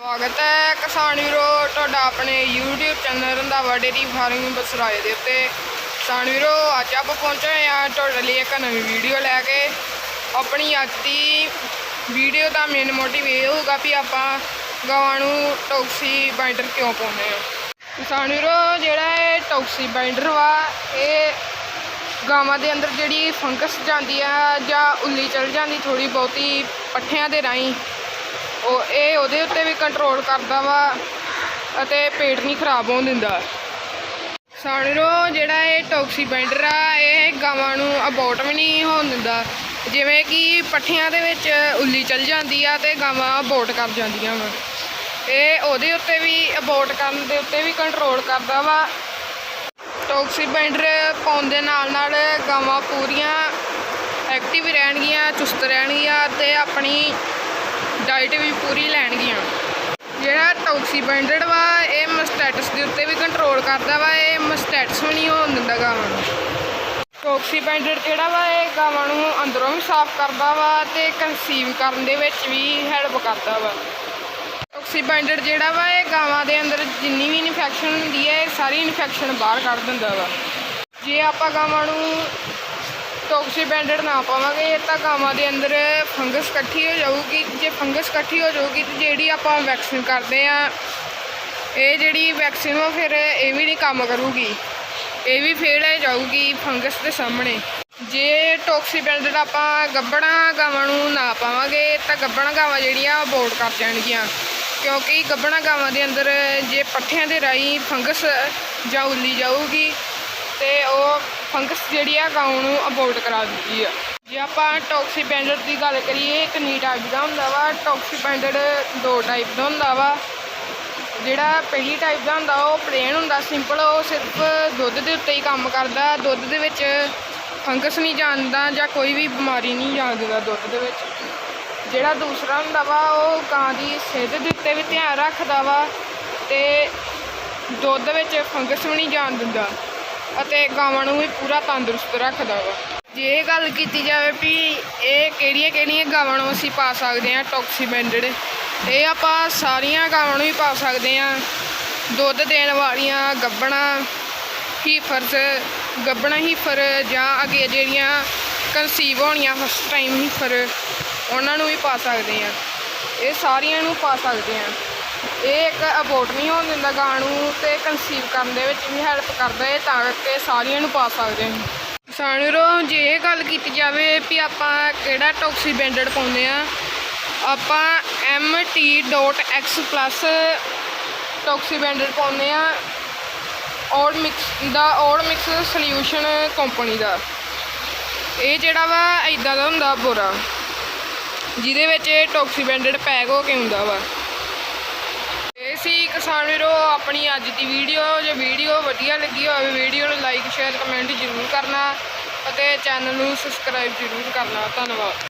ਸਵਾਗਤ ਹੈ ਕਿਸਾਨ ਵੀਰੋ, ਤੁਹਾਡਾ ਆਪਣੇ YouTube channel Randhawa dairy farming Basrai ਦੇ ਉੱਤੇ। ਕਿਸਾਨ ਵੀਰੋ, ਅੱਜ ਆਪਾਂ ਪਹੁੰਚੇ ਆ ਤੁਹਾਡੇ ਲਈ ਇੱਕ ਨਵੀਂ ਵੀਡੀਓ ਲੈ ਕੇ। ਆਪਣੀ ਅੱਜ ਦੀ ਵੀਡੀਓ ਦਾ ਮੇਨ ਮੋਟਿਵ ਇਹ ਹੋਊਗਾ ਵੀ ਆਪਾਂ ਗਾਵਾਂ ਨੂੰ ਟੌਕਸੀ ਬਾਈਂਡਰ ਕਿਉਂ ਪਾਉਂਦੇ ਆ ਕਿਸਾਨ ਵੀਰੋ, ਜਿਹੜਾ ਇਹ ਟੌਕਸੀ ਬਾਈਂਡਰ ਵਾ, ਇਹ ਗਾਵਾਂ ਦੇ ਅੰਦਰ ਜਿਹੜੀ ਫੰਗਸ ਜਾਂਦੀ ਆ ਜਾਂ ਉੱਲੀ ਚਲ ਜਾਂਦੀ ਥੋੜੀ ਬਹੁਤੀ ਪੱਠਿਆਂ ਦੇ ਰਾਹੀਂ ਉਹ ਇਹ ਉਹਦੇ ਉੱਤੇ ਵੀ ਕੰਟਰੋਲ ਕਰਦਾ ਵਾ ਅਤੇ ਪੇਟ ਨਹੀਂ ਖਰਾਬ ਹੋਣ ਦਿੰਦਾ। ਸਾਣੀਰੋ ਜਿਹੜਾ ਇਹ ਟੌਕਸੀ ਬਾਈਂਡਰ ਆ, ਇਹ ਗਾਵਾਂ ਨੂੰ ਅਬੋਟ ਵੀ ਨਹੀਂ ਹੋਣ ਦਿੰਦਾ। ਜਿਵੇਂ ਕਿ ਪੱਠਿਆਂ ਦੇ ਵਿੱਚ ਉੱਲੀ ਚਲ ਜਾਂਦੀ ਆ ਤੇ ਗਾਵਾਂ ਅਬੋਟ ਕਰ ਜਾਂਦੀਆਂ ਵਾ। ਇਹ ਉਹਦੇ ਉੱਤੇ ਵੀ ਅਬੋਟ ਕਰਨ ਦੇ ਉੱਤੇ ਵੀ ਕੰਟਰੋਲ ਕਰਦਾ ਵਾ। ਟੌਕਸੀ ਬਾਈਂਡਰ ਪਾਉਣ ਦੇ ਨਾਲ ਨਾਲ ਗਾਵਾਂ ਪੂਰੀਆਂ ਐਕਟਿਵ ਰਹਿਣਗੀਆਂ, ਚੁਸਤ ਰਹਿਣਗੀਆਂ ਤੇ ਆਪਣੀ ਡਾਈਟ ਵੀ ਪੂਰੀ ਲੈਣਗੀਆਂ। ਜਿਹੜਾ ਟੌਕਸੀ ਬਾਈਂਡਰ ਵਾ, ਇਹ ਮਸਟੈਟਸ ਦੇ ਉੱਤੇ ਵੀ ਕੰਟਰੋਲ ਕਰਦਾ ਵਾ, ਇਹ ਮਸਟੈਟਸ ਵੀ ਨਹੀਂ ਹੋਣ ਦਿੰਦਾ ਗਾਵਾਂ ਨੂੰ। ਟੌਕਸੀ ਬਾਈਂਡਰ ਜਿਹੜਾ ਵਾ, ਇਹ ਗਾਵਾਂ ਨੂੰ ਅੰਦਰੋਂ ਵੀ ਸਾਫ਼ ਕਰਦਾ ਵਾ ਤੇ ਕੰਸੀਵ ਕਰਨ ਦੇ ਵਿੱਚ ਵੀ ਹੈਲਪ ਕਰਦਾ ਵਾ। ਟੌਕਸੀ ਬਾਈਂਡਰ ਜਿਹੜਾ ਵਾ, ਇਹ ਗਾਵਾਂ ਦੇ ਅੰਦਰ ਜਿੰਨੀ ਵੀ ਇਨਫੈਕਸ਼ਨ ਹੁੰਦੀ ਹੈ, ਇਹ ਸਾਰੀ ਇਨਫੈਕਸ਼ਨ ਬਾਹਰ ਕੱਢ ਦਿੰਦਾ ਵਾ। ਜੇ ਆਪਾਂ ਗਾਵਾਂ ਨੂੰ ਟੌਕਸੀ ਬੈਂਡਡ ਨਾ ਪਾਵਾਂਗੇ, ਇਹ ਤਾਂ ਗਾਵਾਂ ਦੇ ਅੰਦਰ ਫੰਗਸ ਇਕੱਠੀ ਹੋ ਜਾਊਗੀ। ਜੇ ਫੰਗਸ ਇਕੱਠੀ ਹੋ ਜਾਊਗੀ ਤੇ ਜਿਹੜੀ ਆਪਾਂ ਵੈਕਸੀਨ ਕਰਦੇ ਆ, ਇਹ ਜਿਹੜੀ ਵੈਕਸੀਨ ਉਹ ਫਿਰ ਇਹ ਵੀ ਨਹੀਂ ਕੰਮ ਕਰੂਗੀ। ਇਹ ਵੀ ਫੇਲ ਹੋ ਜਾਊਗੀ ਫੰਗਸ ਦੇ ਸਾਹਮਣੇ। ਜੇ ਟੌਕਸੀ ਬੈਂਡਡ ਆਪਾਂ ਗੱਬਣਾ ਗਾਵਾਂ ਨੂੰ ਨਾ ਪਾਵਾਂਗੇ, ਤਾਂ ਗੱਬਣਾ ਗਾਵਾਂ ਜਿਹੜੀਆਂ ਬੋਰਡ ਕਰ ਜਾਣਗੀਆਂ। ਕਿਉਂਕਿ ਗੱਬਣਾ ਗਾਵਾਂ ਦੇ ਅੰਦਰ ਜੇ ਪੱਠਿਆਂ ਦੇ ਰਾਹੀਂ ਫੰਗਸ ਜਾਂ ਉੱਲੀ ਜਾਊਗੀ ਫੰਗਸ ਜਿਹੜੀ ਆ ਗਾਂ ਨੂੰ ਅਬੋਰਟ ਕਰਾ ਦਿੰਦੀ ਆ। ਜੇ ਆਪਾਂ ਟੌਕਸੀ ਬਾਈਂਡਰ ਦੀ ਗੱਲ ਕਰੀਏ, ਇੱਕ ਨੀ ਟਾਈਪ ਦਾ ਹੁੰਦਾ ਵਾ ਟੌਕਸੀ ਬਾਈਂਡਰ ਦੋ ਟਾਈਪ ਦਾ ਹੁੰਦਾ ਵਾ। ਜਿਹੜਾ ਪਹਿਲੀ ਟਾਈਪ ਦਾ ਹੁੰਦਾ, ਉਹ ਪਲੇਨ ਹੁੰਦਾ ਸਿੰਪਲ ਉਹ ਸਿਰਫ ਦੁੱਧ ਦੇ ਉੱਤੇ ਹੀ ਕੰਮ ਕਰਦਾ, ਦੁੱਧ ਦੇ ਵਿੱਚ ਫੰਗਸ ਨਹੀਂ ਜਾਂਦਾ ਜਾਂ ਕੋਈ ਵੀ ਬਿਮਾਰੀ ਨਹੀਂ ਜਾਂਦੀ ਦੁੱਧ ਦੇ ਵਿੱਚ। ਜਿਹੜਾ ਦੂਸਰਾ ਹੁੰਦਾ ਵਾ, ਉਹ ਗਾਂ ਦੀ ਸਿਹਤ ਦੇ ਉੱਤੇ ਵੀ ਧਿਆਨ ਰੱਖਦਾ ਵਾ ਤੇ ਦੁੱਧ ਵਿੱਚ ਫੰਗਸ ਵੀ ਨਹੀਂ ਜਾਣ ਦਿੰਦਾ। ਅਤੇ ਗਾਵਾਂ ਨੂੰ ਵੀ ਪੂਰਾ ਤੰਦਰੁਸਤ ਰੱਖਦਾ ਵਾ। ਜੇ ਇਹ ਗੱਲ ਕੀਤੀ ਜਾਵੇ ਵੀ ਇਹ ਕਿਹੜੀਆਂ ਕਿਹੜੀਆਂ ਗਾਵਾਂ ਨੂੰ ਅਸੀਂ ਪਾ ਸਕਦੇ ਹਾਂ ਟੌਕਸੀਮੈਂਟਡ ਇਹ ਆਪਾਂ ਸਾਰੀਆਂ ਗਾਵਾਂ ਨੂੰ ਹੀ ਪਾ ਸਕਦੇ ਹਾਂ। ਦੁੱਧ ਦੇਣ ਵਾਲੀਆਂ ਗੱਬਣਾ ਹੀਫਰਸ ਗੱਬਣਾ ਹੀਫਰ ਜਾਂ ਅੱਗੇ ਜਿਹੜੀਆਂ ਕਨਸੀਵ ਹੋਣੀਆਂ ਫਸਟ ਟਾਈਮ ਹੀਫਰ ਉਹਨਾਂ ਨੂੰ ਵੀ ਪਾ ਸਕਦੇ ਹਾਂ। ਇਹ ਸਾਰੀਆਂ ਨੂੰ ਪਾ ਸਕਦੇ ਹਾਂ। ਇਹ ਇੱਕ ਅਬੋਰਟ ਨਹੀਂ ਹੋਣ ਦਿੰਦਾ ਗਾਂ ਨੂੰ ਤੇ ਕਨਸੀਵ ਕਰਨ ਦੇ ਵਿੱਚ ਵੀ ਹੈਲਪ ਕਰਦਾ ਹੈ ਤਾਂ ਕਰਕੇ ਸਾਰੀਆਂ ਨੂੰ ਪਾ ਸਕਦੇ ਹਾਂ। ਸਾਨੂਰੋ ਜੇ ਇਹ ਗੱਲ ਕੀਤੀ ਜਾਵੇ ਵੀ ਆਪਾਂ ਕਿਹੜਾ ਟੌਕਸੀ ਬੈਂਡਡ ਪਾਉਂਦੇ ਆ ਆਪਾਂ MT.X+ ਟੌਕਸੀ ਬੈਂਡਡ ਪਾਉਂਦੇ ਆ ਔਰ ਮਿਕਸ ਦਾ, ਔਰ ਮਿਕਸ ਸੋਲਿਊਸ਼ਨ ਕੰਪਨੀ ਦਾ। ਇਹ ਜਿਹੜਾ ਵਾ ਇਦਾਂ ਦਾ ਹੁੰਦਾ ਬੋਰਾ। ਜਿਹਦੇ ਵਿੱਚ ਇਹ ਟੌਕਸੀ ਬੈਂਡਡ ਪੈਕ ਹੋ ਕੇ ਹੁੰਦਾ ਵਾ। ਕਿਸਾਨ ਵੀਰੋ, ਆਪਣੀ ਅੱਜ ਦੀ ਵੀਡੀਓ, ਜੇ ਵੀਡੀਓ ਵਧੀਆ ਲੱਗੀ ਹੋਵੇ, ਵੀਡੀਓ ਨੂੰ ਲਾਈਕ ਸ਼ੇਅਰ ਕਮੈਂਟ ਜ਼ਰੂਰ ਕਰਨਾ ਅਤੇ ਚੈਨਲ ਨੂੰ ਸਬਸਕ੍ਰਾਈਬ ਜ਼ਰੂਰ ਕਰਨਾ। ਧੰਨਵਾਦ।